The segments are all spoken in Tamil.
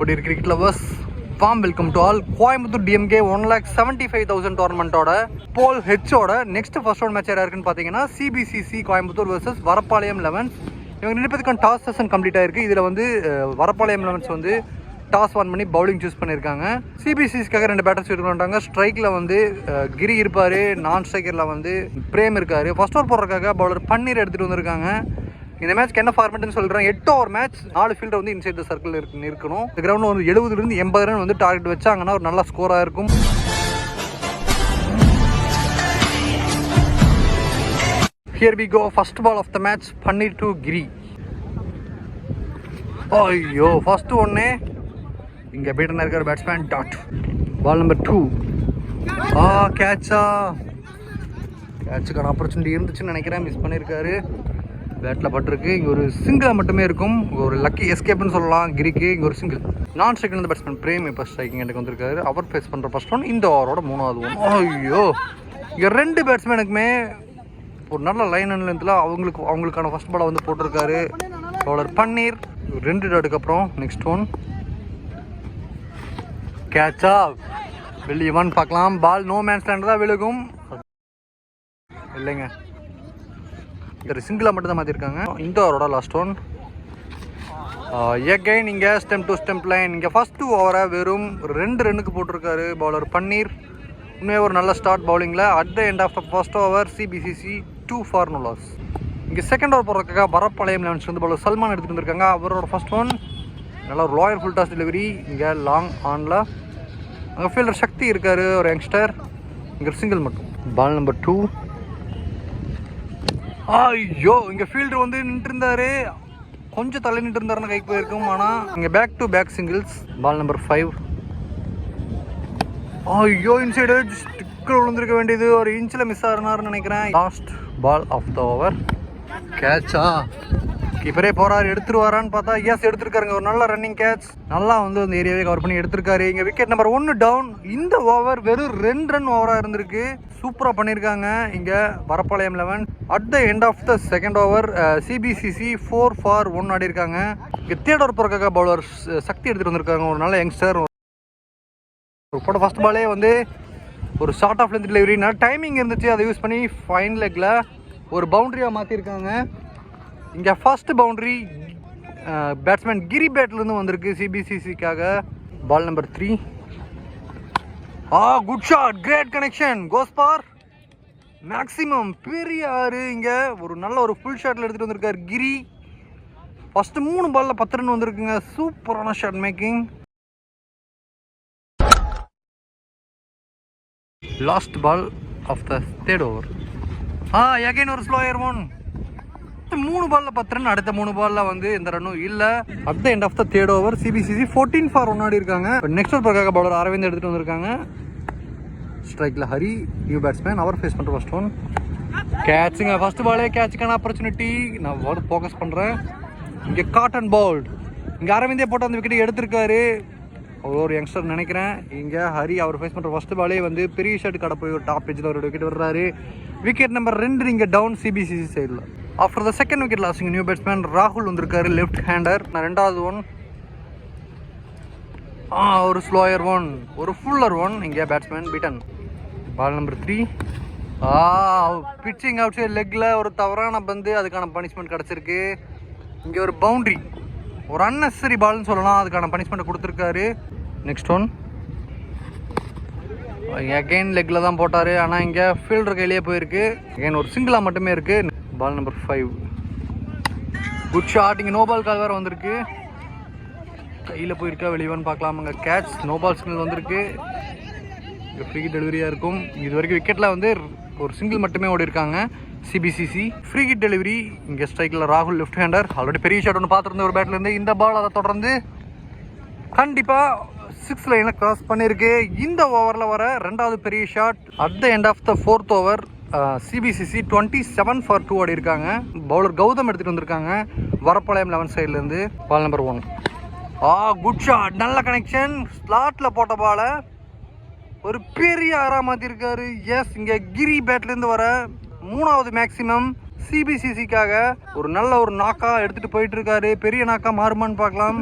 இப்படி cricket lovers warm welcome to all Coimbatore DMK one lakh seventy five thousand டோர்னமெண்ட்டோட போல் ஹெச்சோட நெக்ஸ்ட் ஃபர்ஸ்ட் ரவுண்ட் மேட்ச் யாரா இருக்குன்னு பார்த்தீங்கன்னா CBCC Coimbatore versus Varapalayam elevens இவங்க ரெண்டு பேருக்கும் டாஸ் செஷன் கம்ப்ளீட் ஆயிருக்கு. இதில் வந்து வரப்பாளையம் லெவன்ஸ் வந்து டாஸ் ஒன் பண்ணி பவுலிங் சூஸ் பண்ணியிருக்காங்க. சிபிசிஸ்க்காக ரெண்டு பேட்டர்ஸ் எடுக்கணுன்றாங்க ஸ்ட்ரைக்கில் வந்து கிரி இருப்பார் நான் ஸ்ட்ரைக்கரில் வந்து பிரேம் இருக்கார். ஃபர்ஸ்ட் ஓவர் போடுறதுக்காக பவுலர் பன்னீர் எடுத்துகிட்டு வந்திருக்காங்க. இந்த மேட்ச்க்கு என்ன ஃபார்மேட்னு சொல்கிறேன் எட்டு ஓவர் மேட்ச் நாலு ஃபீல்டர் வந்து இன்சைட் த சர்க்கிள் இருக்கு இருக்கணும் இந்த கிரவுண்டில் வந்து எழுபதுலேருந்து எண்பது ரன் வந்து டார்கெட் வச்சாங்கன்னா ஒரு நல்ல ஸ்கோராக இருக்கும். Here we go first ball of the match Panneer to Giri ஐயோ ஃபர்ஸ்ட் ஒன்று இங்கே பீட்டன் இருக்கிற batsman dot ball number two ah கேட்சா கேட்சுக்கான ஆப்பர்ச்சுனிட்டி இருந்துச்சுன்னு நினைக்கிறேன். மிஸ் பண்ணியிருக்காரு. பேட்டில் பட்டிருக்கு. இங்கே ஒரு சிங்கிளாக மட்டுமே இருக்கும். ஒரு லக்கி எஸ்கேப்னு சொல்லலாம். கிரிக்கு இங்கே ஒரு சிங்கிள் நான் ஸ்ட்ரைக்கில் இருந்து பேட்ஸ்மேன் பிரேம் இப்போ ஸ்ட்ரைக்கிங் எனக்கு வந்திருக்காரு. அவர் ஃபேஸ் பண்ணுற ஃபஸ்ட் ஒன் இந்த ஓவரோட மூணாவது ஒன் ஐயோ! இங்கே ரெண்டு பேட்ஸ்மேனுக்குமே ஒரு நல்ல லைன் அண்ட் லென்த்தில் அவங்களுக்கு அவங்களுக்கான ஃபர்ஸ்ட் பாலை வந்து போட்டிருக்காரு. பவுலர் பன்னீர் ரெண்டு டாட்டுக்கு அப்புறம் நெக்ஸ்ட் ஒன் கேட்சா வெளியவான்னு பார்க்கலாம். பால் நோ மேன்ஸ்லேண்டு தான் விழுகும். இல்லைங்க. ஒரு சிங்கிளாக மட்டும் தான் மாற்றிருக்காங்க இந்த ஓவரோட லாஸ்ட் ஒன் எகைன் இங்கே ஸ்டெம் டு ஸ்டெம்ப் லைன் இங்கே ஃபர்ஸ்ட் டூ ஓவரை வெறும் ரெண்டு ரன்னுக்கு போட்டிருக்காரு பவுலர் பன்னீர். உண்மையாக ஒரு நல்ல start பவுலிங்கில் at the end of the first over CBCC two for no loss இங்கே செகண்ட் ஓவர் போடுறதுக்காக வரப்பாளையம் லெவன்ஸ் வந்து பவுலர் சல்மான் எடுத்துகிட்டு வந்திருக்காங்க. அவரோட ஃபஸ்ட் ஒன் நல்ல ஒரு லாயர் ஃபுல் டாஸ் டெலிவரி இங்கே லாங் ஆனில் அங்கே ஃபீல்டர் சக்தி இருக்கார் ஒரு யங்ஸ்டர் இங்கே சிங்கிள் மட்டும். பால் நம்பர் டூ ஐயோ இங்கே ஃபீல்டர் வந்து நின்றுருந்தாரு. கொஞ்சம் தள்ளி நின்று இருந்தாருன்னு கைக்கு போயிருக்கும் ஆனால் இங்கே back to back singles ball number five ஐயோ இன்சைடு ஸ்டிக்கர் விழுந்திருக்க வேண்டியது. ஒரு இன்ச்சில் மிஸ் ஆகினார்னு நினைக்கிறேன். Last ball of the over கேட்சா கீப்பரே போறாரு எடுத்துருவாரான்னு பார்த்தா எஸ் எடுத்திருக்காருங்க. ஒரு நல்ல ரன்னிங் கேட்ச் நல்லா வந்து அந்த ஏரியாவே கவர் பண்ணி எடுத்திருக்காரு. இங்க விக்கெட் நம்பர் ஒன்று டவுன் இந்த ஓவர் வெறும் ரெண்டு ரன் ஓவராக இருந்திருக்கு. சூப்பராக பண்ணியிருக்காங்க இங்க Varapalayam eleven at the end of the second over CBCC four for one ஆடி இருக்காங்க இங்க தேர்ட் ஓவர் போகிறக்காக பவுலர் சக்தி எடுத்துட்டு வந்திருக்காங்க. ஒரு நல்ல யங்ஸ்டர் போட்ட ஃபர்ஸ்ட் பாலே வந்து ஒரு ஷார்ட் ஆஃப் லென்த் டெலிவரி நல்ல டைமிங் இருந்துச்சு. அதை யூஸ் பண்ணி ஃபைன் லெக்கில் ஒரு பவுண்ட்ரியாக மாற்றிருக்காங்க இங்கே ஃபர்ஸ்ட் பவுண்டரி பேட்ஸ்மேன் கிரி பேட்லேருந்து வந்திருக்கு சிபிசிசிக்காக ball number three ah good shot great connection goes for maximum பெரிய ஆறு இங்கே. ஒரு நல்ல ஒரு ஃபுல் ஷாட்டில் எடுத்துகிட்டு வந்திருக்கார் கிரி. ஃபஸ்ட்டு மூணு பாலில் பத்து ரன் வந்திருக்குங்க. சூப்பரான shot making last ball of the third over ah again ஒரு ஸ்லோயர் ஒன் மூணு பால்ல பத்து ரன் அடுத்த மூணு பால்ல வந்து எந்த ரன்னும் இல்ல. At the end of the third over CBCC fourteen for one ஆடி இருக்காங்க. நெக்ஸ்ட் ஓவர் பிரகாக பவுலர் அரவிந்த் எடுத்துட்டு வந்திருக்காங்க. ஸ்ட்ரைக்ல ஹரி நியூ பேட்ஸ்மேன் அவர் ஃபேஸ் பண்ற ஃபர்ஸ்ட் ஒன் கேட்சுங்க ஃபர்ஸ்ட் பாலே கேட்சுக்கான ஆப்பர்ச்சுனிட்டி நான் வந்து ஃபோக்கஸ் பண்றேன். இங்கே காட்டன் பவுல்ட் இங்கே அரவிந்தே போட்டு அந்த விக்கெட் எடுத்திருக்காரு. ஒரு யங்ஸ்டர் நினைக்கிறேன். இங்கே ஹரி அவர் ஃபேஸ் பண்ணுற ஃபஸ்ட் பாலே வந்து பெரிய ஷர்ட் கடை போய் ஒரு டாப் பேஜில் ஒரு விக்கெட் வர்றாரு விக்கெட் நம்பர் ரெண்டு இங்கே டவுன் சிபிசிசி சைடில் after the second wicket last new batsman ராகுல் வந்திருக்காரு லெஃப்ட் ஹேண்டர் நான் ரெண்டாவது ஒன் ஆ ஒரு ஸ்லோயர் ஒன் ஒரு ஃபுல்லர் ஒன் இங்கே batsman beaten ball number three ah pitching outside லெக்கில் ஒரு தவறான பந்து அதுக்கான பனிஷ்மெண்ட் கிடச்சிருக்கு. இங்கே ஒரு பவுண்ட்ரி ஒரு அன்னெசரி பால்னு சொல்லலாம் அதுக்கான பனிஷ்மெண்ட் கொடுத்துருக்காரு. நெக்ஸ்ட் ஒன் அகெயின் லெக்கில் தான் போட்டார் ஆனால் இங்கே ஃபீல்டர் கையிலேயே போயிருக்கு. அகெயின் ஒரு சிங்கிளாக மட்டுமே இருக்குது ball number five good shot இங்கே நோபால் கால் வேறு வந்திருக்கு. கையில் போயிருக்கா வெளியவான்னு பார்க்கலாமாங்க. கேட்ச் நோபால் சிக்னல் வந்திருக்கு. இங்கே ஃப்ரீ டெலிவரியாக இருக்கும். இது வரைக்கும் விக்கெட்டில் வந்து ஒரு சிங்கிள் மட்டுமே ஓடி இருக்காங்க. சிபிசிசி ஃப்ரீ கிட் டெலிவரி இங்கே ஸ்ட்ரைக்கில் ராகுல் லெஃப்ட் ஹேண்டர் ஆல்ரெடி பெரிய ஷாட் ஒன்று பார்த்துருந்த ஒரு பேட்லேருந்து இந்த பால் அதை தொடர்ந்து கண்டிப்பாக சிக்ஸ் லைனில் கிராஸ் பண்ணியிருக்கு. இந்த ஓவரில் வர ரெண்டாவது பெரிய shot at the end of the fourth over CBCC twenty seven for two ஆடி இருக்காங்க பவுலர் கௌதம் எடுத்துகிட்டு வந்திருக்காங்க. வரப்பாளையம் லெவன் சைட்லேருந்து ball number one ah good shot நல்ல கனெக்ஷன் ஸ்லாட்டில் போட்ட பாலை ஒரு பெரிய ஆறாக மாற்றிருக்காரு எஸ் இங்கே கிரி பேட்லேருந்து வர மூணாவது மேக்ஸிமம் சிபிசிசிக்காக ஒரு நல்ல ஒரு நாக்கா எடுத்துகிட்டு போயிட்டு இருக்காரு பெரிய நாக்கா மாறுமான்னு பார்க்கலாம்.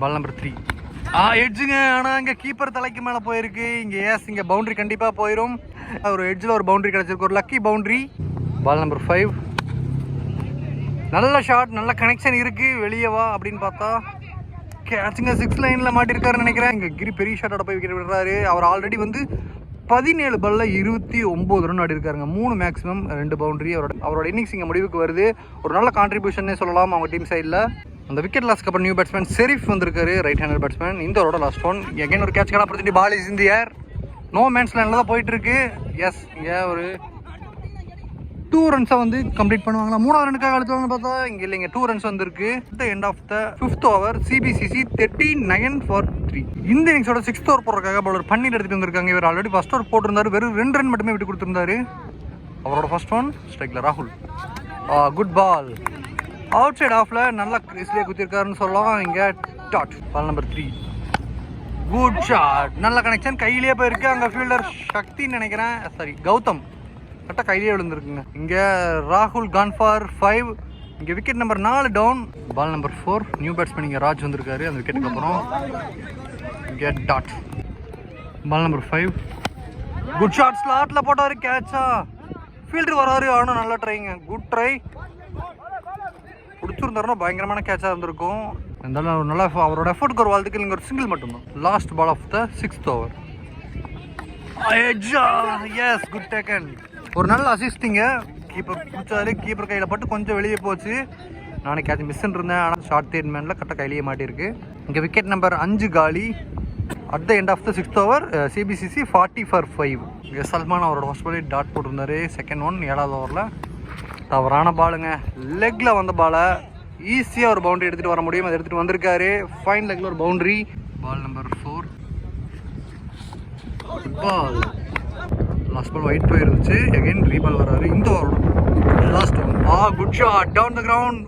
பால் நம்பர் த்ரீ எட்ஜுங்க ஆனால் இங்கே கீப்பர் தலைக்கு மேலே போயிருக்கு. இங்கே ஏஸ் இங்கே பவுண்ட்ரி கண்டிப்பாக போயிடும் ஒரு எட்ஜில் ஒரு பவுண்ட்ரி கிடச்சிருக்கு. ஒரு lucky boundary ball number five நல்ல ஷாட் நல்ல கனெக்ஷன் இருக்குது வெளியே வா அப்படின்னு பார்த்தா கேட்சுங்க சிக்ஸ் லைனில் மாட்டிருக்காருன்னு நினைக்கிறேன். இங்கே கிரி பெரிய ஷாட்டோட போய் விக்கெட் விடுறாரு அவர் ஆல்ரெடி வந்து பதினேழு பல்ல இருபத்தி ஒம்பது ரன் ஆடி இருக்காருங்க மூணு மேக்ஸிமம் ரெண்டு பவுண்டரி அவரோட அவரோட இன்னிங்ஸ் இங்கே முடிவுக்கு வருது. ஒரு நல்ல கான்ட்ரிபியூஷன்னே சொல்லலாம் அவங்க டீம் சைடில் அந்த விக்கெட் லாஸ்க்கு அப்புறம் நியூ பேட்ஸ்மேன் செரிஃப் வந்திருக்காரு ரைட் ஹேண்டர் பேட்ஸ்மேன் இந்த ஓரோட லாஸ்ட் ஒன் எகைன் ஒரு கேட்ச் ஆப்பர்ச்சுனிட்டி பால் இஸ் இந்த ஏர் நோ மேன்ஸ் லைனில் தான் போயிட்டு இருக்கு. எஸ் இங்கே ஒரு டூ ரன்ஸை வந்து கம்ப்ளீட் பண்ணுவாங்களா? மூணாவது ரனுக்காக அழுத்துவாங்கன்னு பார்த்தா இங்கே இல்லைங்க. டூ ரன்ஸ் வந்திருக்கு. The end of the fifth over CBCC thirty nine for three இந்த இன்னிங்ஸோட சிக்ஸ்த் ஓவர் போடுறதுக்காக பவுலர் பன்னீர் எடுத்துட்டு வந்திருக்காங்க. இவர் ஆல்ரெடி ஃபஸ்ட் ஓவர் போட்டிருந்தாரு. வெறும் ரெண்டு ரன் மட்டுமே விட்டு கொடுத்துருந்தாரு. அவரோட ஃபர்ஸ்ட் ஒன் ஸ்ட்ரைக்கில் ராகுல் குட் பால் அவுட் சைட் ஆஃப்ல நல்லா கிரீஸ்லேயே குத்திருக்காருன்னு சொல்லலாம். இங்கே dot ball number three good shot நல்ல கனெக்ஷன் கையிலேயே போயிருக்கு. அங்கே ஃபீல்டர் சக்தின்னு நினைக்கிறேன். சாரி கௌதம். கரெக்டாக கையிலேயே விழுந்துருக்குங்க. இங்கே ராகுல் கான் ஃபார் ஃபைவ் இங்கே விக்கெட் நம்பர் நாலு down ball number four new batsman இங்கே ராஜ் வந்திருக்காரு. அந்த விக்கெட்டுக்கு அப்புறம் இங்கே dot ball number five good shot ஸ்லாட்டில் போட்டாரு. கேட்சா ஃபீல்டர் வராரு. ஆனால் நல்லா ட்ரைங்க குட் ட்ரை பிடிச்சிருந்தாருன்னா பயங்கரமான கேட்சாக இருந்திருக்கும். இருந்தாலும் நல்லா அவரோட எஃபர்ட்க்கு ஒரு வாழ்த்துக்கு இங்கே ஒரு சிங்கிள் மட்டும்தான் last ball of the sixth over yes good taken ஒரு நல்ல அசிஸ்டிங்க கீப்பர் பிடிச்சாரு கீப்பர் கையில் பட்டு கொஞ்சம் வெளியே போச்சு. நானே கேட்ச் மிஸ் இருந்தேன். ஆனால் ஷார்ட் தேர்ட் மேனில் கரெக்டாக கையிலேயே மாட்டியிருக்கு. இங்கே விக்கெட் நம்பர் அஞ்சு காலி. At the end of the sixth over CBCC forty for five இங்கே சல்மான் அவரோட ஃபர்ஸ்ட் டாட் போட்டிருந்தாரு. செகண்ட் ஒன் ஏழாவது ஓவரில் தவறான பாலுங்க. லெக்கில் வந்த பாலை ஈஸியாக ஒரு பவுண்டரி எடுத்துகிட்டு வர முடியும். அதை எடுத்துகிட்டு வந்திருக்காரு. ஃபைன் லெக்கில் ஒரு boundary ball number four ball last ball wide போயிருந்துச்சு. Again reball வராரு. இந்த last one a good shot down the ground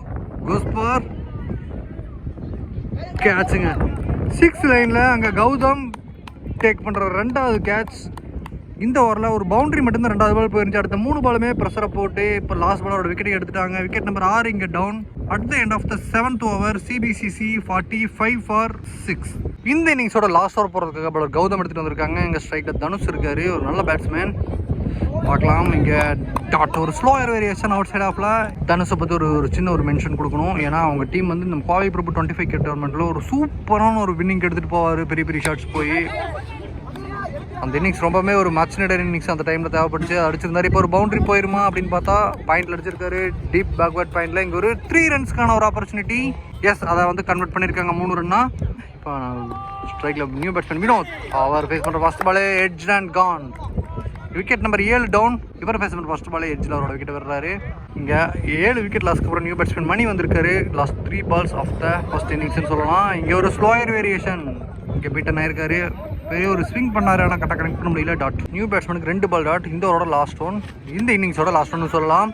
கோஸ்பர் கேட்சுங்க சிக்ஸ் லைனில் அங்கே கௌதம் டேக் பண்ணுற ரெண்டாவது கேட்ச் இந்த ஓவரில் ஒரு பவுண்டரி மட்டும்தான் ரெண்டாவது பால் போயிருந்துச்சு. அடுத்த மூணு பாலுமே ப்ரெஷரை போட்டு இப்போ லாஸ்ட் பாலோட விக்கெட் எடுத்துட்டாங்க. விக்கெட் நம்பர் ஆறு இங்கே down at the end of the seventh over CBCC forty five for six இந்த இன்னிங்ஸோட லாஸ்ட் ஓவர் போகிறதுக்காக பலர் கௌதம் எடுத்துகிட்டு வந்திருக்காங்க. இங்கே ஸ்ட்ரைக்கில் தனுஷ் இருக்காரு. ஒரு நல்ல பேட்ஸ்மேன் பார்க்கலாம். இங்கே டாட் ஒரு ஸ்லோ ஏர் வேரியேஷன் அவுட் சைட் ஆஃபில் தனுஷை பற்றி ஒரு ஒரு சின்ன ஒரு மென்ஷன் கொடுக்கணும். ஏன்னா அவங்க டீம் வந்து இந்த Kovai Prabhu twenty five K டோர்மெண்ட்டில் ஒரு சூப்பரான ஒரு வின்னிங் எடுத்துகிட்டு போவார். பெரிய பெரிய ஷாட்ஸ் போய். அந்த இன்னிங்ஸ் ரொம்பவே ஒரு மச் நடர் இன்னிங்ஸ் அந்த டைமில் தேவைப்பட்டுச்சு அடிச்சிருந்தாரு. இப்போ ஒரு பவுண்டரி போயிருமா அப்படின்னு பார்த்தா பாயிண்ட்ல அடிச்சிருக்காரு. டீப் பேக்வர்ட் பாயிண்ட்ல இங்கே ஒரு த்ரீ ரன்ஸ்க்கான ஒரு ஆப்பர்ச்சுனிட்டி எஸ் அதை வந்து கன்வெர்ட் பண்ணியிருக்காங்க மூணு ரன்னா இப்போ ஸ்ட்ரைக்கில் நியூ பேட்ஸ்மேன் வினோத். அவர் ஃபேஸ் பண்ணுற ஃபஸ்ட் பாலே edge and gone wicket number ஏழு டவுன் இவர் ஃபேஸ் பண்ணுற ஃபஸ்ட் பாலே எட்ஜில் அவரோட விக்கெட் வர்றாரு இங்கே ஏழு விக்கெட் லாஸ்க்கு அப்புறம் நியூ பேட்ஸ்மேன் மணி வந்திருக்காரு. Last three balls of the first இன்னிங்ஸ்னு சொல்லலாம். இங்கே ஒரு ஸ்லோயர் வேரியேஷன் இங்கே பீட்டன் ஆயிருக்காரு. பெரிய ஒரு ஸ்விங் பண்ணாரு ஆனால் கரெக்டாக கனெக்ட் பண்ண முடியல. டாட் நியூ பேட்ஸ்மேனுக்கு ரெண்டு பால் டாட் இந்த ஓவரோட லாஸ்ட் ஒன் இந்த இன்னிங்ஸோட லாஸ்ட் ஒன் சொல்லலாம்.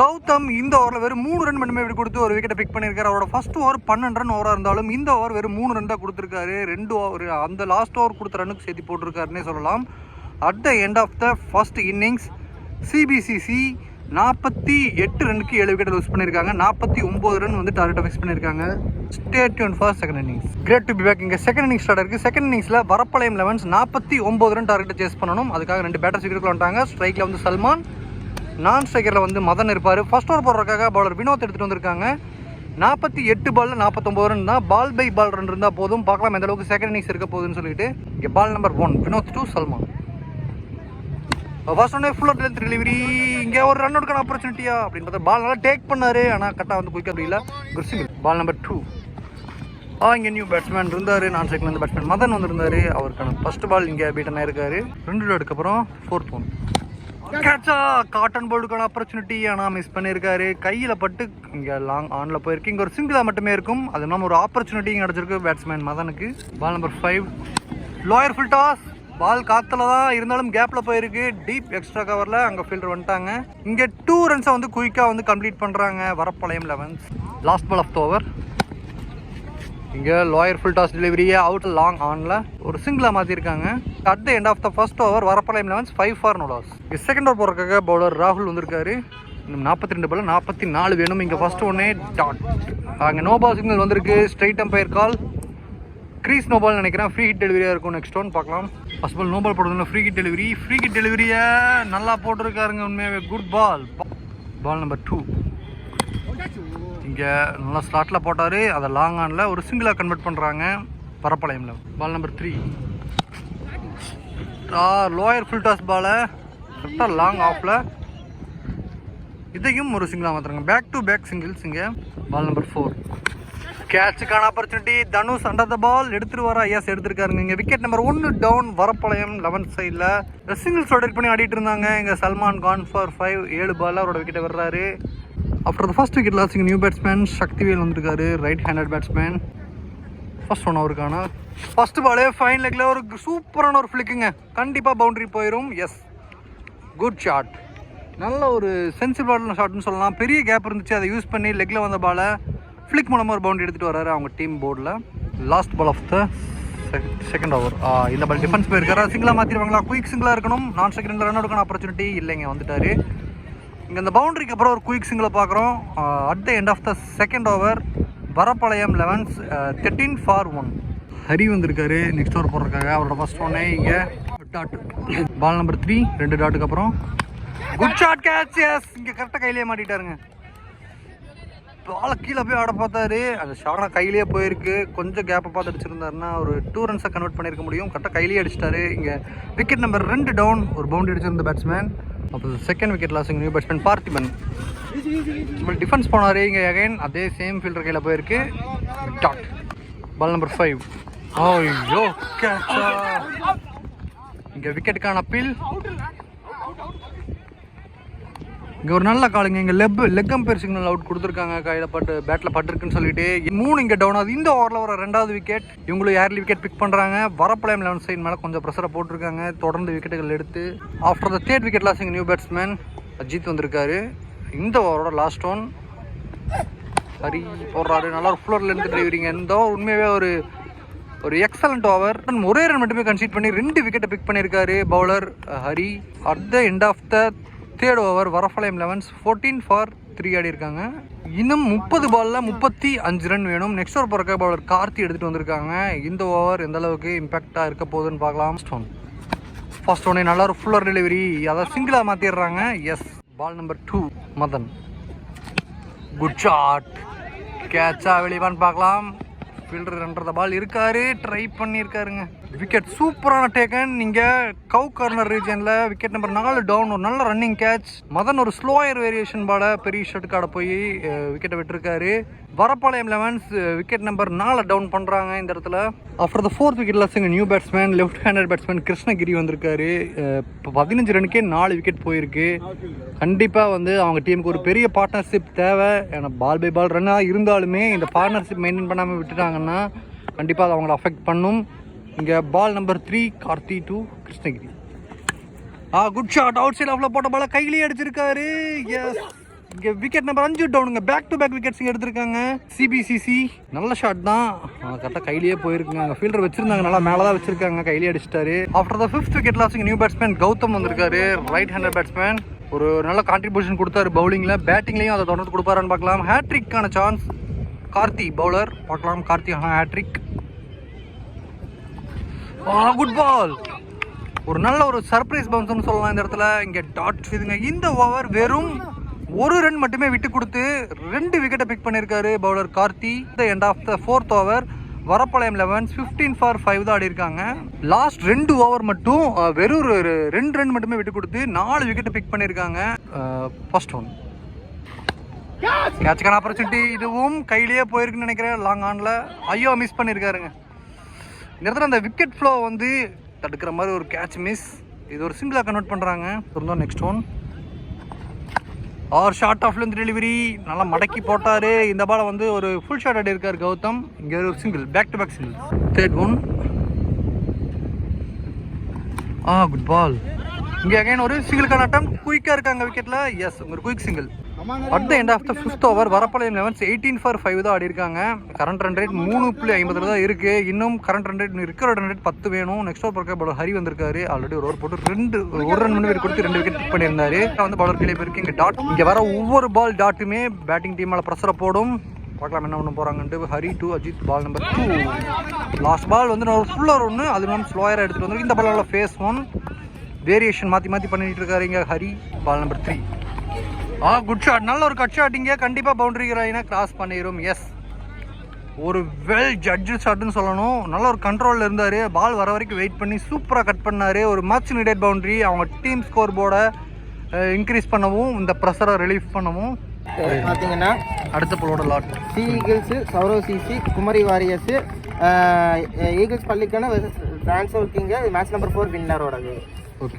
கௌதம் இந்த ஓவரில் வெறும் மூணு ரன் மட்டுமே இப்படி கொடுத்து ஒரு விக்கெட்டை பிக் பண்ணியிருக்காரு. அவரோட ஃபர்ஸ்ட் ஓவர் பன்னெண்டு ரன் ஓவராக இருந்தாலும் இந்த ஓவர் வெறும் மூணு ரன் தான் கொடுத்துருக்காரு. ரெண்டு ஓவர் அந்த லாஸ்ட் ஓவர் கொடுத்த ரன்னுக்கு சேர்த்து போட்டிருக்காருன்னே சொல்லலாம். At the end of the first innings CBCC நாற்பத்தி எட்டு ரன்னுக்கு ஏழு விக்கெட் லூஸ் பண்ணியிருக்காங்க. நாற்பத்தி ஒம்பது ரன் வந்து டார்கெட்டை ஃபிக்ஸ் பண்ணியிருக்காங்க. State one for second innings great to be back இங்கே செகண்ட் இன்னிங்ஸ் ஸ்டார்ட் இருக்குது செகண்ட் இன்னிங்ஸில் வரப்பாளையம் லெவன்ஸ் நாற்பத்தி ஒம்பது ரன் டார்கெட்டை சேஸ் பண்ணணும். அதுக்காக ரெண்டு பேட்டர் சீக்கிரத்தில் வந்துட்டாங்க. ஸ்ட்ரைக்கில் வந்து சல்மான். நான் ஸ்ட்ரைக்கரில் வந்து மதன் இருப்பார். ஃபர்ஸ்ட் ஓவர் போடுறதுக்காக பவுலர் வினோத் எடுத்துகிட்டு வந்திருக்காங்க. நாற்பத்தி எட்டு பாலில் நாற்பத்தொம்பது ரன் தான். பால் பை பால் ரன் இருந்தால் போதும். பார்க்கலாம் எந்த அளவுக்கு செகண்ட் இன்னிங்ஸ் இருக்க போகுதுன்னு சொல்லிட்டு. இங்கே ball number one Vinoth to Salman. First one full length delivery இங்கே ஒரு ரன் எடுக்கணும் ஆப்பர்ச்சுனிட்டியா அப்படின்னு பார்த்தா பால் நல்லா டேக் பண்ணாரு. ஆனால் கரெக்டாக வந்து குயிக்க முடியல குர்சிங் பால் நம்பர் டூ ஆ இங்கே நியூ பேட்ஸ்மேன் இருந்தார். நான் செகண்ட் வந்து பேட்ஸ்மேன் மதன் வந்திருந்தார். அவருக்கான ஃபர்ஸ்ட் பால் இங்கே பீட்டன் ஆயிருக்காரு. ரெண்டு எடுக்க அப்புறம் ஃபோர்த் ஒன் கேட்சா காட்டன் போர்டுக்கான ஆப்பர்ச்சுனிட்டி ஆனால் மிஸ் பண்ணியிருக்காரு கையில் பட்டு இங்கே லாங் ஆனில் போயிருக்கு. இங்கே ஒரு சிங்கிளாக மட்டுமே இருக்கும். அது இல்லாமல் ஒரு ஆப்பர்ச்சுனிட்டி கிடச்சிருக்கு batsman மதனுக்கு. Ball number five lower full toss ball காத்துல தான் இருந்தாலும் கேப்பில் போயிருக்கு. டீப் எக்ஸ்ட்ரா கவரில் அங்கே ஃபீல்டர் வந்துட்டாங்க. இங்கே டூ ரன்ஸை வந்து குயிக்காக வந்து கம்ப்ளீட் பண்ணுறாங்க Varapalayam elevens last ball of the over இங்கே லோயர் ஃபுல் டாஸ் டெலிவரியே அவுட் லாங் ஆனில் ஒரு சிங்கிளாக மாற்றிருக்காங்க at the end of the first over Varapalayam elevens five for no loss second over போகிறதுக்காக பவுலர் ராகுல் வந்திருக்காரு. இன்னும் நாற்பத்தி ரெண்டு பால் நாற்பத்தி நாலு வேணும். இங்கே ஃபர்ஸ்ட் ஒன்னே டாட் அங்கே நோ பால் சிக்னல் வந்திருக்கு. Straight umpire call crease no ball நினைக்கிறேன். ஃப்ரீ ஹிட் டெலிவரியாக இருக்கும் நெக்ஸ்ட் ஒன் பார்க்கலாம். ஃபர்ஸ்ட் பால் போடுறதுல free hit delivery free hit டெலிவரியை நல்லா போட்டிருக்காருங்க உண்மையாகவே good ball ball number two இங்கே நல்லா ஸ்லாட்டில் போட்டார். அதை லாங் ஆனில் ஒரு சிங்கிளாக கன்வெர்ட் பண்ணுறாங்க பரப்பாளையமில் ball number three lower full toss பாலை கரெக்டாக லாங் ஆஃபில் இதையும் ஒரு சிங்கிளாக மாற்றுறாங்க பேக் டு பேக் சிங்கிள்ஸ் இங்கே. Ball number four கேட்சுக்கான opportunity Dhanush under the ball எடுத்துட்டு வரா எஸ் எடுத்திருக்காருங்க இங்கே விக்கெட் நம்பர் ஒன்று டவுன் வரப்பாளையம் லெவன்த் சைடில் சிங்கிள்ஸ் ரொட்டேட் பண்ணி ஆடிட்டு இருந்தாங்க. இங்கே சல்மான் கான் ஃபார் ஃபைவ் ஏழு பால் அவரோட விக்கெட்டை வர்றாரு after the first wicket lost new batsman Sakthivel வந்திருக்காரு. Right handed batsman first one அவருக்கான. ஃபர்ஸ்ட் பாலே ஃபைன் லெக்கில் ஒரு சூப்பரான ஒரு ஃப்ளிக்குங்க கண்டிப்பாக பவுண்டரி போயிடும் எஸ் குட் ஷாட் நல்ல ஒரு சென்சிபிளான ஷாட்னு சொல்லலாம். பெரிய கேப் இருந்துச்சு. அதை யூஸ் பண்ணி லெக்கில் வந்த பாலை ஃப்ளிக் மூலமாக ஒரு பவுண்டரி எடுத்துகிட்டு வராரு அவங்க டீம் போர்டில் last ball of the second over இந்த பால் டிஃபென்ஸ் போயிருக்காரு. சிங்கிளாக மாற்றிடுவாங்களா குயிக் சிங்கிளாக இருக்கணும். நான் செகண்ட் ரன் எடுக்கணும் ஆப்பர்ச்சுனிட்டி இல்லைங்க வந்துட்டாரு. இங்கே இந்த பவுண்டரிக்கு அப்புறம் ஒரு குயிக் சிங்கிளை பார்க்குறோம். At the end of the second over Varapalayam elevens thirteen for one Hari வந்திருக்காரு. நெக்ஸ்ட் ஓவர் போடுறதுக்காக அவரோட ஃபர்ஸ்ட் ஒன்னே இங்கே. டாட் பால் நம்பர் த்ரீ ரெண்டு டாட்டுக்கு அப்புறம். குட் ஷாட் கேட்ச் எஸ் இங்கே கரெக்டாக கையிலே மாட்டிட்டாருங்க. பாலை கீழே போய் ஆட பார்த்தாரு. அந்த ஷாட் கையிலேயே போயிருக்கு. கொஞ்சம் கேப்பை பார்த்து அடிச்சிருந்தாருன்னா ஒரு டூ ரன்ஸை கன்வெர்ட் பண்ணியிருக்க முடியும். கரெக்டாக கையிலேயே அடிச்சிட்டாரு. இங்கே விக்கெட் நம்பர் ரெண்டு டவுன் ஒரு பவுண்டரி அடிச்சிருந்த பேட்ஸ்மேன் அப்போ second wicket loss new batsman Parthiban. Defence போனார். இங்கே அகைன் அதே சேம் ஃபீல்டர் கையில் போயிருக்கு. டாட் பால் நம்பர் ஃபைவ் ஐயோ கேட்சா இங்கே விக்கெட்டுக்கான அப்பீல் இங்கே ஒரு நல்ல காலுங்க இங்கே லெப் லெக் அம்பேர் சிக்னல் அவுட் கொடுத்துருக்காங்க. கையில் பட்டு பேட்டில் பட்டிருக்குன்னு சொல்லிட்டு. மூணு இங்கே டவுன் ஆகுது இந்த ஓவரில் வர ரெண்டாவது விக்கெட் இவங்களும் ஏர்லி விக்கெட் பிக் பண்ணுறாங்க வரப்பளையம் லெவன் சைட் மேலே கொஞ்சம் ப்ரெஷரை போட்டிருக்காங்க. தொடர்ந்து விக்கெட்டுகள் எடுத்து after the third wicket loss new batsman Ajith வந்திருக்காரு. இந்த ஓவரோட லாஸ்ட் ஒன் ஹரி போடுறாரு. நல்லா ஒரு ஃப்ளோரில் இருந்து டிரைவரிங்க இந்த over உண்மையாகவே ஒரு ஒரு எக்ஸலண்ட் ஓவர் ஒரே ரன் மட்டுமே கன்சீட் பண்ணி ரெண்டு விக்கெட்டை பிக் பண்ணியிருக்காரு bowler Hari. At the end of the third over Varapalayam elevens fourteen for three ஆடி இருக்காங்க. இன்னும் முப்பது பாலில் முப்பத்தி அஞ்சு ரன் வேணும். நெக்ஸ்ட் ஓவர் பிறக்க பாலர் கார்த்தி எடுத்துகிட்டு வந்திருக்காங்க. இந்த ஓவர் எந்த அளவுக்கு இம்பாக்டாக இருக்க போகுதுன்னு பார்க்கலாம். ஸ்டோன் ஃபர்ஸ்ட் ஒன்னே நல்லா ஒரு ஃபுல்லர் டெலிவரி அதாவது சிங்கிளாக மாற்றிடுறாங்க yes ball number two Madan. Good shot கேட்சா வெளிவான்னு பார்க்கலாம். ஃபீல்டர் ரன்றத பால் இருக்காரு. ட்ரை பண்ணியிருக்காருங்க. விக்கெட் சூப்பரான டேக்கன் நீங்கள் கவு கார்னர் ரீஜனில் விக்கெட் நம்பர் நாலு டவுன் ஒரு நல்ல ரன்னிங் கேட்ச் மதன் ஒரு ஸ்லோயர் வேரியேஷன் பால பெரிய ஷட்டுக்காட போய் விக்கெட்டை விட்டுருக்காரு. வரப்பாளையம் லெவன்ஸ் விக்கெட் நம்பர் நாலு டவுன் பண்ணுறாங்க இந்த இடத்துல. After the fourth wicket லாஸுங்க new batsman left handed batsman Krishnagiri வந்திருக்காரு. இப்போ பதினஞ்சு ரனுக்கே நாலு விக்கெட் போயிருக்கு. கண்டிப்பாக வந்து அவங்க டீமுக்கு ஒரு பெரிய பார்ட்னர்ஷிப் தேவை. ஏன்னா பால் பை பால் ரன்னாக இருந்தாலுமே இந்த பார்ட்னர்ஷிப் மெயின்டைன் பண்ணாமல் விட்டுட்டாங்கன்னா கண்டிப்பாக அது அவங்கள அஃபெக்ட் பண்ணும். இங்கே ball number three Karthi to Krishnagiri. A good shot outside அவ்வளோ போட்ட பால கையிலேயே அடிச்சிருக்காரு. எஸ் இங்கே விக்கெட் நம்பர் அஞ்சு டவுனுங்க பேக் டு பேக் விக்கெட்ஸ் எடுத்திருக்காங்க. சிபிசிசி நல்ல ஷாட் தான். கரெக்டாக கையிலேயே போயிருக்குங்க. அங்கே ஃபீல்டர் வச்சிருந்தாங்க. நல்லா மேலே தான் வச்சிருக்காங்க. கையிலேயே அடிச்சிட்டாரு. After the fifth wicket lost new batsman Gautham வந்திருக்காரு. ரைட் ஹேண்டர் பேட்ஸ்மேன் ஒரு நல்ல கான்ட்ரிபியூஷன் கொடுத்தாரு பவுலிங்கில் பேட்டிங்லையும் அதை தொடர்ந்து கொடுப்பாரான்னு பார்க்கலாம். ஹேட்ரிக்கான சான்ஸ் கார்த்தி பவுலர் பார்க்கலாம். கார்த்தி ஹேட்ரிக் குட் பால் ஒரு நல்ல ஒரு சர்ப்ரைஸ் பவுன்ஸ்னு சொல்லலாம் இந்த இடத்துல. இங்கே டாட் இதுங்க. இந்த ஓவர் வெறும் ஒரு ரன் மட்டுமே விட்டு கொடுத்து ரெண்டு விக்கெட்டை பிக் பண்ணியிருக்காரு bowler Karthi. The end of the fourth over Varapalayam elevens fifteen for five தான் ஆடி இருக்காங்க லாஸ்ட் ரெண்டு ஓவர் மட்டும் வெறும் ஒரு ரெண்டு ரன் மட்டுமே விட்டு கொடுத்து நாலு விக்கெட்டை பிக் பண்ணியிருக்காங்க ஃபர்ஸ்ட் ஒன் கேட்சுக்கான ஆப்பர்ச்சுனிட்டி இதுவும் கையிலேயே போயிருக்குன்னு நினைக்கிறேன் லாங் ஆனில் ஐயோ மிஸ் பண்ணியிருக்காருங்க இந்த இடத்துல அந்த விக்கெட் ஃப்ளோ வந்து தடுக்கிற மாதிரி ஒரு கேட்ச் மிஸ் இது ஒரு சிங்கிளாக கன்வெர்ட் பண்ணுறாங்க நெக்ஸ்ட் ஒன் ஆர் ஷார்ட் ஆஃப்லேருந்து டெலிவரி நல்லா மடக்கி போட்டார். இந்த பாலை வந்து ஒரு ஃபுல் ஷார்ட் ஆடி இருக்கார் கௌதம். இங்கே ஒரு single back to back single third one ah good ball இங்கே அகைன் ஒரு சிங்கிளுக்கான அட்டம் குயிக்காக இருக்காங்க விக்கெட்டில் எஸ் ஒரு quick single at the end of the fifth over Varapalayam elevens eighteen for five தான் ஆடி இருக்காங்க கரண்ட் ரன் ரேட் மூணு புள்ளி ஐம்பதுல தான் இருக்குது இன்னும் கரண்ட் ரன் ரேட் இருக்கிற ரன் ரேட் பத்து வேணும். நெக்ஸ்ட் ஓவர் பார்க்க பவுலர் ஹரி வந்திருக்காரு. ஆல்ரெடி ஒரு ஓவர் போட்டு ரெண்டு ஒரு ரன் மணி கொடுத்து ரெண்டு விக்கெட் பிக் பண்ணியிருந்தாரு. வந்து பவுலர் கீழே போயிருக்கு. இங்கே டாட் இங்கே வர ஒவ்வொரு பால் டாட்டுமே பேட்டிங் டீமால் ப்ரெஷரை போடும். பார்க்கலாம் என்ன பண்ண போகிறாங்கன்ட்டு Hari to Ajith ball number two last ball வந்து ஒரு ஃபுல்லர் ஒன்று அது இல்லாமல் ஸ்லோயராக எடுத்துகிட்டு வந்து இந்த பால் ஃபேஸ் ஒன் வேரியேஷன் மாற்றி மாற்றி பண்ணிட்டு இருக்காரு இங்கே Hari. Ball number three a good shot நல்ல ஒரு கட் ஷாட் இங்கே. கண்டிப்பாக பவுண்டரி லைனை கிராஸ் பண்ணிடும் எஸ் ஒரு வெல் ஜட்ஜு ஷாட்னு சொல்லணும். நல்ல ஒரு கண்ட்ரோலில் இருந்தார். பால் வர வரைக்கும் வெயிட் பண்ணி சூப்பராக கட் பண்ணார். ஒரு மச் நீடட் பவுண்டரி அவங்க டீம் ஸ்கோர் போர்டை இன்க்ரீஸ் பண்ணவும் இந்த ப்ரெஷரை ரிலீஃப் பண்ணவும். பார்த்தீங்கன்னா அடுத்த பாலோட லாட் C Eagles Sourav CC Kumari வாரியர்ஸு eagles பள்ளிக்கான ட்ரான்ஸ்ஃபர் கிங்க மேட்ச் நம்பர் ஃபோர் வின்னரோடது ஓகே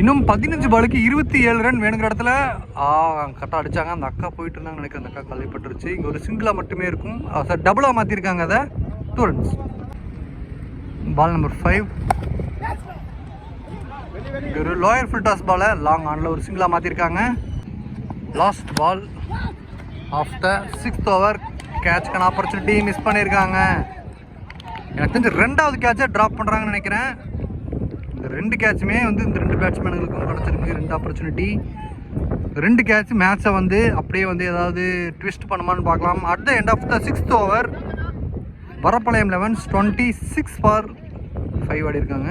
இன்னும் பதினஞ்சு பாலுக்கு இருபத்தி ஏழு ரன் வேணுங்கிற இடத்துல கரெக்டாக அடிச்சாங்க. அந்த அக்கா போயிட்டு இருந்தாங்க நினைக்கிறேன். அந்த அக்கா கல்விப்பட்டுருச்சு இங்கே ஒரு சிங்கிளாக மட்டுமே இருக்கும். சார் டபுளாக மாற்றிருக்காங்க அதை. Two runs ball number five ஒரு லோயர் ஃபுல் டாஸ் பாலை லாங் ஆனில் ஒரு சிங்கிளாக மாற்றிருக்காங்க last ball of the sixth over கேட்ச்க்கான opportunity miss பண்ணியிருக்காங்க எனக்கு தெரிஞ்சு ரெண்டாவது கேட்சை ட்ராப் பண்ணுறாங்கன்னு நினைக்கிறேன். ரெண்டு கேட்சுமே வந்து இந்த ரெண்டு பேட்ஸ்மேனுங்களுக்கும் கிடச்சிருக்கு. ரெண்டு ஆப்பர்ச்சுனிட்டி ரெண்டு கேட்ச் மேட்ச்சை வந்து அப்படியே வந்து ஏதாவது ட்விஸ்ட் பண்ணுமான்னு பார்க்கலாம். At the end of the sixth over Varapalayam elevens twenty six for five ஆடி இருக்காங்க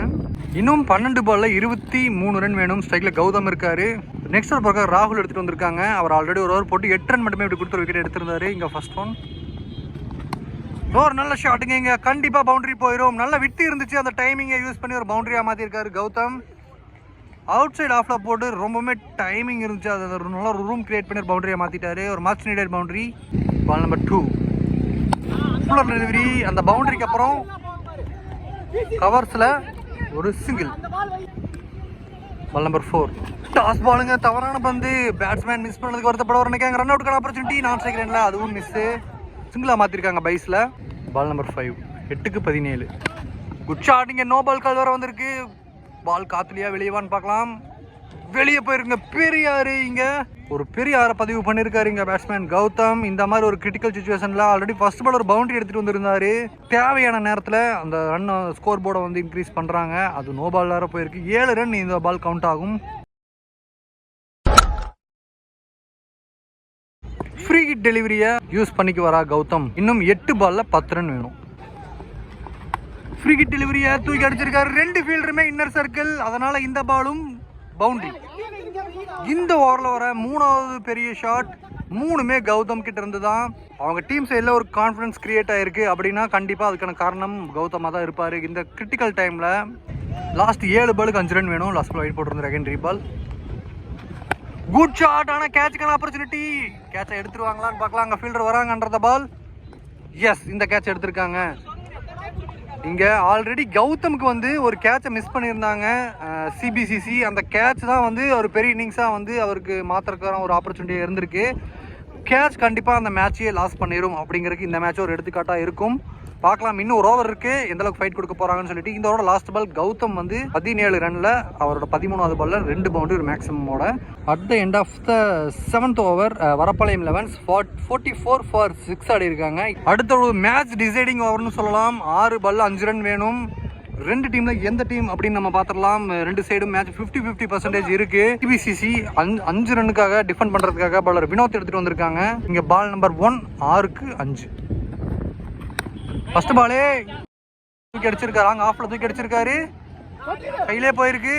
இன்னும் பன்னெண்டு பாலில் இருபத்தி மூணு ரன் வேணும். ஸ்ட்ரைக்கில் கௌதம் இருக்கார். நெக்ஸ்ட் ஒரு பக்கம் ராகுல் எடுத்துகிட்டு வந்திருக்காங்க. அவர் ஆல்ரெடி ஒரு ஓவர் போட்டு எட்டு ரன் மட்டுமே இப்படி கொடுத்து விக்கெட் எடுத்திருந்தாரு. இங்கே ஃபர்ஸ்ட் ஒன் ஒரு நல்ல ஷாட்டுங்க இங்கே கண்டிப்பாக பவுண்டரி போயிடும் நல்ல விட்டு இருந்துச்சு. அந்த டைமிங்கை யூஸ் பண்ணி ஒரு பவுண்டரியாக மாற்றிருக்காரு கௌதம். அவுட் சைட் ஆஃபில் போட்டு ரொம்பவுமே டைமிங் இருந்துச்சு. அது ஒரு நல்ல ஒரு ரூம் கிரியேட் பண்ணி ஒரு பவுண்டரியாக மாற்றிட்டாரு ஒரு much needed boundary ball number two fuller delivery அந்த பவுண்டரிக்கு அப்புறம் கவர்ஸில் ஒரு single ball number four toss பாலுங்க தவறான பந்து. பேட்ஸ்மேன் மிஸ் பண்ணதுக்கு வருத்தப்பட ஒரு ரன் அவுட்டுக்கான ஆப்பர்ச்சுனிட்டி நான் செகண்ட்ல அதுவும் மிஸ்ஸு சிங்கிளாக மாற்றிருக்காங்க பைஸில் பால் நம்பர் ஃபைவ் எட்டுக்கு பதினேழு. குட் ஷாட் இங்கே நோ பால் கால் வர வந்திருக்கு. பால் காத்துலையா வெளியவான்னு பார்க்கலாம். வெளியே போயிருங்க பெரியார் இங்கே. ஒரு பெரியாரை பதிவு பண்ணியிருக்காரு இங்கே பேட்ஸ்மேன் கௌதம். இந்த மாதிரி ஒரு கிரிட்டிக்கல் சுச்சுவேஷனில் ஆல்ரெடி ஃபர்ஸ்ட் பால் ஒரு பவுண்டரி எடுத்துகிட்டு வந்திருந்தாரு. தேவையான நேரத்தில் அந்த ரன் ஸ்கோர் போர்டை வந்து இன்க்ரீஸ் பண்ணுறாங்க அது நோ பால் வேறு போயிருக்கு. ஏழு ரன் இந்த பால் கவுண்ட் ஆகும். ஃப்ரீ டெலிவரியை யூஸ் பண்ணிக்கு வரா கௌதம். இன்னும் எட்டு பால்ல பத்து ரன் வேணும். ஃப்ரீ கிட் டெலிவரியை தூக்கி அடிச்சிருக்காரு. ரெண்டு ஃபீல்டருமே இன்னர் சர்க்கிள் அதனால இந்த பாலும் பவுண்டரி இந்த ஓவரில் வர மூணாவது பெரிய ஷாட் மூணுமே கௌதம் கிட்ட இருந்து தான் அவங்க டீம் சைடில் ஒரு கான்ஃபிடன்ஸ் கிரியேட் ஆயிருக்கு. அப்படின்னா கண்டிப்பாக அதுக்கான காரணம் கௌதமாக தான் இருப்பார். இந்த கிரிட்டிக்கல் டைமில் லாஸ்ட் ஏழு பாலுக்கு அஞ்சு ரன் வேணும். லாஸ்ட் பால் வெயிட் போட்டிருந்த செகண்டரி பால் குட் ஷாட் ஆனால் கேட்சுக்கான ஆப்பர்ச்சுனிட்டி கேட்சை எடுத்துருவாங்களான்னு பார்க்கலாம். அங்கே ஃபீல்டர் வராங்கன்றத பால் எஸ் இந்த கேட்ச் எடுத்திருக்காங்க. இங்கே ஆல்ரெடி கௌதமுக்கு வந்து ஒரு கேட்சை மிஸ் பண்ணியிருந்தாங்க. சிபிசிசி அந்த கேட்ச் தான் வந்து ஒரு பெரிய இன்னிங்ஸாக வந்து அவருக்கு மாத்திரக்கான ஒரு ஆப்பர்ச்சுனிட்டி இருந்திருக்கு. கேட்ச் கண்டிப்பாக அந்த மேட்சையே லாஸ் பண்ணிடும் அப்படிங்கிறதுக்கு இந்த மேட்ச் ஒரு எடுத்துக்காட்டாக இருக்கும். பார்க்கலாம். இன்னும் ஒரு ஓவர் இருக்கு. எந்த அளவுக்கு ஃபைட் கொடுக்க போறாங்கன்னு சொல்லிட்டு இந்த லாஸ்ட் பால் கௌதம் வந்து பதினேழு ரன்ல அவரோட பதிமூணாவது பால்ல ரெண்டு பவுண்டு ஒரு மேக்ஸிமமோட at the end of the seventh over Varapalayam elevens forty four for six ஆடி இருக்காங்க அடுத்த ஒரு மேட்ச் டிசைடிங் ஓவர்னு சொல்லலாம். ஆறு பால் அஞ்சு ரன் வேணும். ரெண்டு டீம்ல எந்த டீம் அப்படின்னு நம்ம பாத்திரலாம் ரெண்டு சைடும் மேட்ச் ஃபிஃப்டி ஃபிஃப்டி பர்சன்டேஜ் இருக்கு. டிபிசிசி அஞ்சு ரன்னுக்காக டிஃபெண்ட் பண்றதுக்காக பாலர் வினோத் எடுத்துட்டு வந்திருக்காங்க. இங்க பால் நம்பர் ஒன் ஆறுக்கு அஞ்சு. ஃபர்ஸ்ட் பாலே தூக்கி அடிச்சிருக்காரு. அங்கே ஆஃப்ல தூக்கி அடிச்சிருக்காரு. கையிலே போயிருக்கு.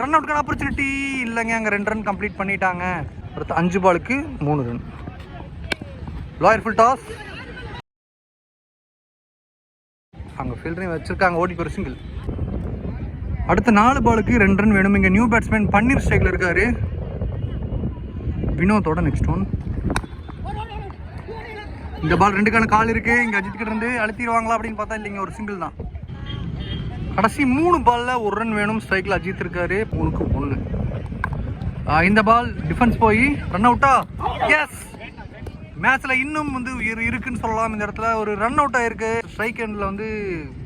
ரன் அவுட்கான ஆப்பர்ச்சுனிட்டி இல்லைங்க. அங்கே ரெண்டு ரன் கம்ப்ளீட் பண்ணிட்டாங்க. அடுத்து அஞ்சு பாலுக்கு மூணு ரன் லாயர் ஃபுல் டாஸ் அங்கே ஃபீல்டரையும் வச்சிருக்காங்க. ஓடி ஒரு சிங்கிள் அடுத்த நாலு பாலுக்கு ரெண்டு ரன் வேணும் இங்கே நியூ பேட்ஸ்மேன் பன்னீர் ஸ்ட்ரைக்கில் இருக்காரு. வினோத்தோட நெக்ஸ்ட் ஒன் இந்த பால் ரெண்டுக்கான கால் இருக்கு. இங்க அஜித் கிட்ட இருந்து அழுத்திடுவாங்களா அப்படின்னு பார்த்தா இல்லைங்க ஒரு சிங்கிள் தான். கடைசி மூணு பால்ல ஒரு ரன் வேணும். ஸ்ட்ரைக்ல அஜித் இருக்காரு. மூணுக்கு ஒன்று இந்த பால் டிஃபென்ஸ் போய் ரன் அவுட்டா எஸ் மேட்ச்ல இன்னும் வந்து இருக்குன்னு சொல்லலாம். இந்த இடத்துல ஒரு ரன் அவுட் ஆயிருக்கு. ஸ்ட்ரைக் எண்ட்ல வந்து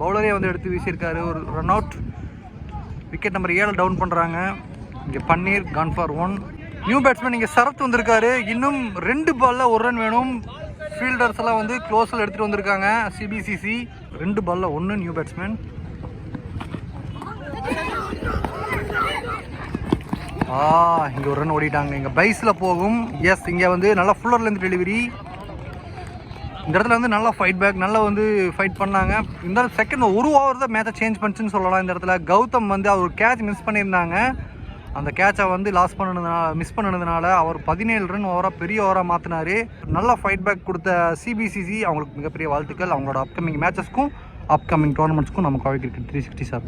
பவுலரே வந்து எடுத்து வீசியிருக்காரு. ஒரு ரன் அவுட் விக்கெட் நம்பர் ஏழு டவுன் பண்ணுறாங்க இங்கே Panneer gone for one new batsman இங்கே சரத் வந்திருக்காரு. இன்னும் ரெண்டு பால்ல ஒரு ரன் வேணும். ஃபீல்டர்ஸ் எல்லாம் வந்து க்ளோஸில் எடுத்துகிட்டு வந்திருக்காங்க. சிபிசிசி ரெண்டு பால்ல ஒன்று நியூ பேட்ஸ்மேன் ஆ இங்கே ஒரு ரன் ஓடிட்டாங்க. இங்கே பைஸில் போகும். எஸ் இங்கே வந்து நல்லா ஃபுல்லர்லேருந்து டெலிவரி இந்த இடத்துல வந்து நல்லா ஃபைட் பேக் நல்லா வந்து ஃபைட் பண்ணாங்க. இந்த செகண்ட் ஒரு ஓவர் தான் மேட்சை சேஞ்ச் பண்ணுச்சுன்னு சொல்லலாம் இந்த இடத்துல. கௌதம் வந்து அவர் கேட்ச் மிஸ் பண்ணியிருந்தாங்க. அந்த கேட்சை வந்து லாஸ் பண்ணதுனால மிஸ் பண்ணதுனால அவர் பதினேழு ரன் ஓவராக பெரிய ஓவராக மாற்றினார் நல்லா ஃபைட் பேக் கொடுத்த சிபிசிசி அவங்களுக்கு மிகப்பெரிய வாழ்த்துக்கள். அவங்களோட அப்கமிங் மேட்சஸ்க்கும் அப்கமிங் டோர்னமெண்ட்ஸ்க்கும் நம்ம Kovai cricket three sixty sir.